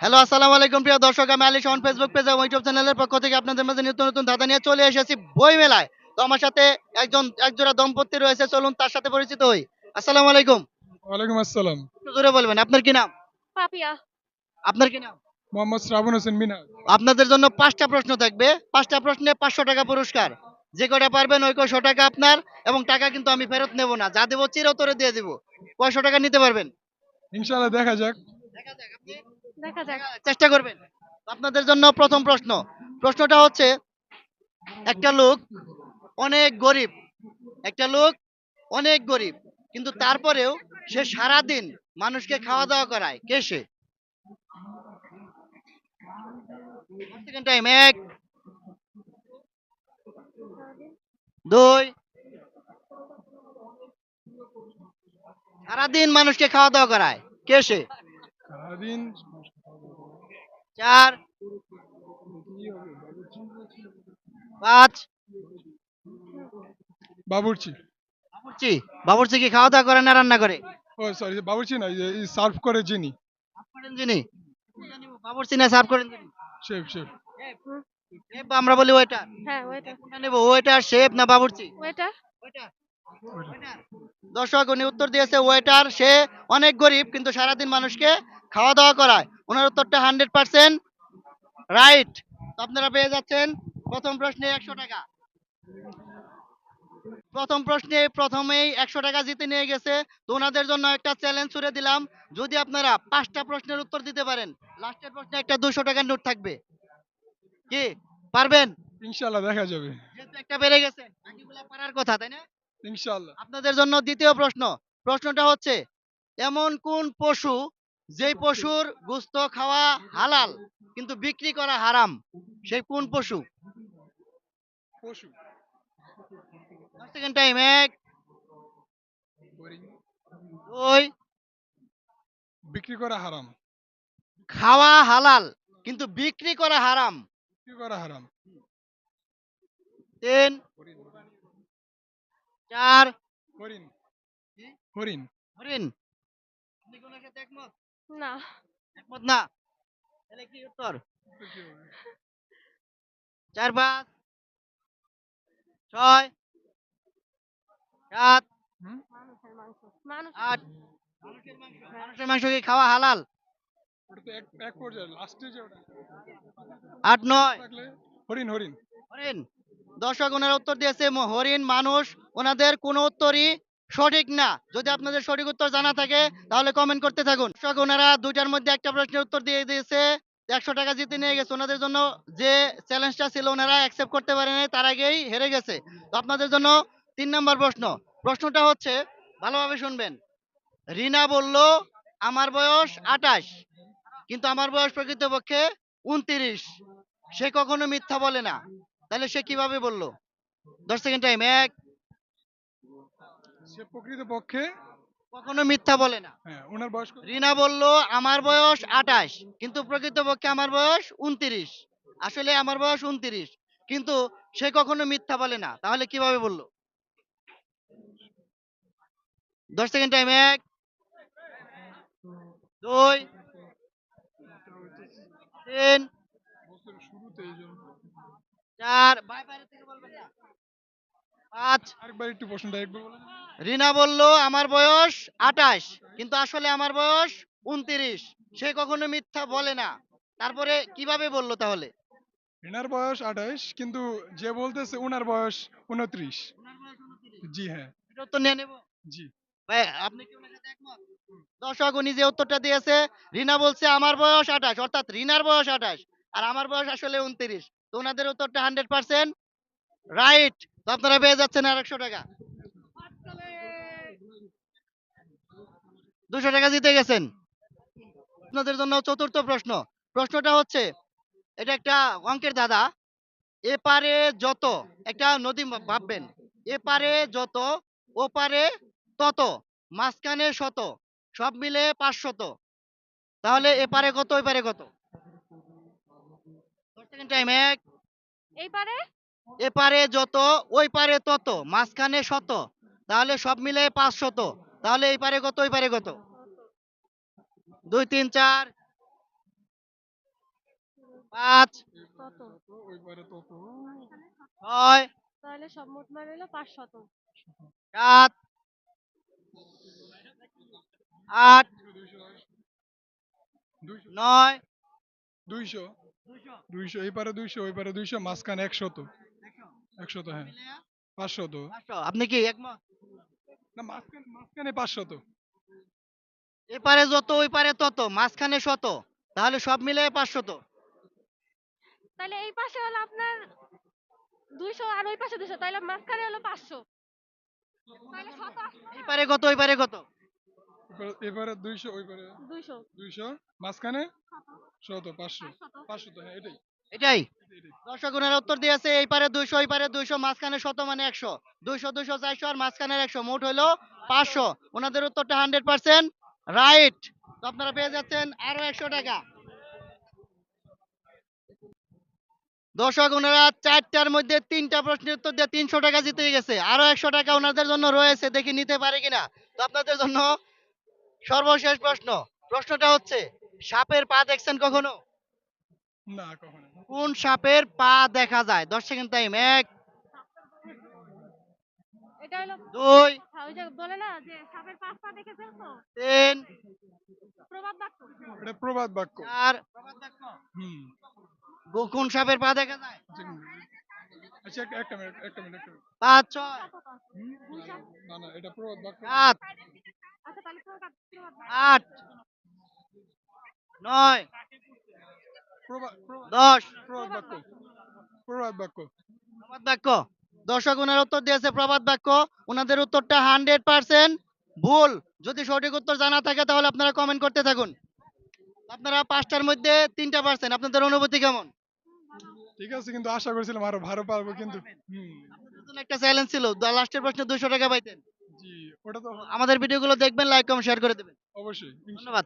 Hello আসসালামু আলাইকুম প্রিয় দর্শক আমি আলী শাহন ফেসবুক পেজ এবং ইউটিউব চ্যানেলের পক্ষ থেকে আপনাদের মাঝে নিত্য নতুন ধাঁধা নিয়ে চলে এসেছি বই মেলায় তো আমার সাথে একজন একজোড়া দম্পতি রয়েছে চলুন তার সাথে পরিচিত হই। আসসালামু আলাইকুম। ওয়ালাইকুম আসসালাম। একটু জোরে বলবেন আপনার কি নাম? পাপিয়া। আপনার কি নাম? মোহাম্মদ শ্রাবণ হোসেন মিনাজ আপনাদের জন্য পাঁচটা প্রশ্ন থাকবে। পাঁচটা প্রশ্নে পাঁচশো টাকা পুরস্কার। যে কটা পারবেন ওই কয়শো টাকা আপনার এবং টাকা কিন্তু আমি ফেরত নেব না। যা দেবো চিরতরে দিয়ে দিব। কয়শো টাকা নিতে পারবেন? ইনশাআল্লাহ দেখা যাক। দেখা যাক চেষ্টা করবেন। আপনাদের জন্য প্রথম প্রশ্ন। প্রশ্নটা হচ্ছে, একটা লোক অনেক গরিব, একটা লোক অনেক গরিব, কিন্তু তারপরেও সে সারা দিন মানুষকে খাওয়া দাওয়া করায়। কে সে? দুই, সারাদিন মানুষকে খাওয়া দাওয়া করায়। কে সে? চার পাঁচ। বাবুর্চি। বাবুর্চি? বাবুর্চি কি খাওয়া দাওয়া করে না রান্না করে? ও সরি বাবুর্চি না সার্ভ করে যিনি। করেন যিনি? বাবুর্চি না সার্ভ করেন যিনি? Chef chef. শেফ? আমরা বলি ওয়েটার হ্যাঁ কোনটা নেব ওয়েটার শেফ না বাবুর্চি? ওইটা দর্শক উনি উত্তর দিয়েছে ওয়েটার সে অনেক গরিব কিন্তু সারাদিন মানুষকে খাওয়া দাওয়া করায়। ওনার উত্তরটা হান্ড্রেড পার্সেন্ট রাইট আপনারা পেয়ে যাচ্ছেন প্রথম প্রশ্নে একশো টাকা। প্রথম প্রশ্নে প্রথমেই একশো টাকা জিতে নিয়ে গেছে। তো ওনাদের জন্য একটা চ্যালেঞ্জ ছুড়ে দিলাম। যদি আপনারা পাঁচটা প্রশ্নের উত্তর দিতে পারেন লাস্টের প্রশ্নে একটা দুশো টাকার নোট থাকবে। কি? পারবেন? ইনশাআল্লাহ দেখা যাবে। যেহেতু একটা বেড়ে গেছে বাকিগুলা পারার কথা তাই না? ইনশাআল্লাহ। আপনাদের জন্য দ্বিতীয় প্রশ্ন। প্রশ্নটা হচ্ছে এমন কোন পশু যেই পশুর গোস্ত খাওয়া হালাল কিন্তু বিক্রি করা হারাম সেই কোন পশু? পশু। সেকেন্ড টাইম এক। দুই। বিক্রি করা হারাম। খাওয়া হালাল কিন্তু বিক্রি করা হারাম। বিক্রি করা হারাম। তিন। চার। হরিণ হরিণ হরিণ আপনি কোন সাথে একমত? না। একমত না। তাহলে কি উত্তর? চার পাঁচ। ছয়। সাত। আট। মানুষের মাংস। কি খাওয়া হালাল? আট নয়। হরিণ হরিণ। হরিণ। দর্শক ওনারা উত্তর দিয়েছে হরিণ মানুষ ওনাদের কোনো উত্তরই সঠিক না, যদি আপনাদের সঠিক উত্তর জানা থাকে, তাহলে কমেন্ট করতে থাকুন। দর্শক, ওনারা দুইটার মধ্যে একটা প্রশ্নের উত্তর দিয়ে দিয়েছে। একশো টাকা জিতে নিয়ে গেছে। ওনাদের জন্য যে চ্যালেঞ্জটা ছিল, ওনারা অ্যাকসেপ্ট করতে পারে নাই, তার আগেই হেরে গেছে। তো আপনাদের জন্য তিন নম্বর প্রশ্ন। প্রশ্নটা হচ্ছে, ভালোভাবে শুনবেন। রিনা বলল, আমার বয়স আটাশ, কিন্তু আমার বয়স প্রকৃতপক্ষে উনত্রিশ সে কখনো মিথ্যা বলে না। তাহলে সে কীভাবে বলল? দশ সেকেন্ড টাইম এক সে প্রকৃত পক্ষে কখনো মিথ্যা বলে না। হ্যাঁ ওনার বয়স কত? রিনা বলল আমার বয়স আটাশ কিন্তু প্রকৃতপক্ষে আমার বয়স উনত্রিশ। আসলে আমার বয়স উনত্রিশ কিন্তু সে কখনো মিথ্যা বলে না। তাহলে কীভাবে বলল? দশ সেকেন্ড টাইম এক দুই তিন বছরের শুরুতে এই জন্য। চার ভাই বাইরে থেকে বলবেন না। পাঁচ আরেকবার একটু প্রশ্নটা একবার বলেন। রিনা বলল আমার বয়স আটাশ কিন্তু আসলে আমার বয়স উনত্রিশ। সে কখনো মিথ্যা বলে না। তারপরে কীভাবে বলল তাহলে? রিনার বয়স আঠাইশ কিন্তু যে বলতেছে ওনার বয়স উনত্রিশ। জি হ্যাঁ। এটা উত্তর নিয়ে নেব। জি। ভাই আপনি কি ওনার সাথে একমত? দর্শক উনি যে উত্তরটা দিয়েছে রিনা বলছে আমার বয়স আঠাশ অর্থাৎ রিনার বয়স আঠাশ আর আমার বয়স আসলে উনত্রিশ। তো ওনাদের উত্তরটা হান্ড্রেড পার্সেন্ট রাইট আপনারা পেয়ে যাচ্ছেন আর টাকা। দুশো টাকা জিতে গেছেন। আপনাদের জন্য চতুর্থ প্রশ্ন। প্রশ্নটা হচ্ছে, এটা একটা অঙ্কের দাদা যত, একটা নদী ভাববেন। এপারে যত, ওপারে তত, মাঝখানে শত, সব মিলে পাঁচশত। তাহলে এপারে কত, ওইপারে কত? টাইম এক। এইবারে এপারে যত ওই পারে তত মাঝখানে শত তাহলে সব মিলে পাঁচশত তাহলে এই পারে কত ওই পারে কত? দুই তিন চার পাঁচ তত ওই পারে তত ছয় তাহলে সব মোট মান হলো পাঁচ শত সাত আট দুইশো নয় দুইশো। দুইশো। এই পারে দুইশো ওই পারে দুইশো মাঝখানে একশত। একশত হ্যাঁ। পাঁচশত। পাঁচশো। আপনি কি একমত না মাঝখানে মাঝখানে পাঁচশত। এপারে যত ওই পারে তত মাঝখানে শত। তাহলে সব মিলে পাঁচশত। তাহলে এই পাশে হলো আপনার দুইশো আর ওই পাশে দুইশো। তাহলে মাঝখানে হলো পাঁচশো। তাহলে শত এই পারে কত ওই পারে কত? এপারে- দুইশো ওই পারে দুইশো। দুইশো। মাঝখানে শত। পাঁচশো। পাঁচশত হ্যাঁ এটাই। এটাই। দর্শক ওনারা উত্তর দিয়েছে, এই পারে দুইশো ওই পারে দুইশো, মাঝখানে শত মানে একশো। দুইশো দুইশো, চারশো আর মাঝখানে একশো। মোট হইল পাঁচশো। ওনাদের উত্তরটা হান্ড্রেড পার্সেন্ট রাইট। তো আপনারা পেয়ে যাচ্ছেন আরও একশো টাকা। দর্শক ওনারা চারটার মধ্যে তিনটা প্রশ্নের উত্তর দিয়ে তিনশো টাকা জিতে গেছে। আরও একশো টাকা ওনাদের জন্য রয়েছে দেখি নিতে পারে কিনা। তো আপনাদের জন্য সর্বশেষ প্রশ্ন। প্রশ্নটা হচ্ছে, সাপের পা দেখছেন কখনো? না, কখনো। কোন সাপের পা দেখা যায়? দশ সেকেন্ড টাইম এক দুই হ্যাঁ, ওই যে বলে না যে সাপের পাঁচ পা দেখে ফেলছো? তিন প্রভাব বাক্য। এটা প্রবাদ বাক্য। চার হুম কোন সাপের পা দেখা যায়? আচ্ছা একটা- একটা মিনিট একটা মিনিট একটা মিনিট। পাঁচ ছয় না না এটা প্রবাদ বাক্য। সাত আচ্ছা তাহলে প্রভাব প্রভাব আট নয় দশ। প্রবাদ বাক্য। প্রবাদ বাক্য। দর্শক ওনার উত্তর দিয়েছে প্রবাদ বাক্য। ওনাদের উত্তরটা হান্ড্রেড পার্সেন্ট ভুল। যদি সঠিক উত্তর জানা থাকে তাহলে আপনারা কমেন্ট করতে থাকুন। আপনারা পাঁচটার মধ্যে তিনটা পার্সেন্ট আপনাদের অনুভূতি কেমন? ঠিক আছে কিন্তু আশা করছিলাম আরও ভালো পারব কিন্তু একটা চ্যালেঞ্জ ছিল। লাস্টের প্রশ্নে দুশো টাকা পাইতেন। জি ওটা তো আমাদের ভিডিওগুলো দেখবেন লাইক কমেন্ট শেয়ার করে দেবেন। অবশ্যই ধন্যবাদ।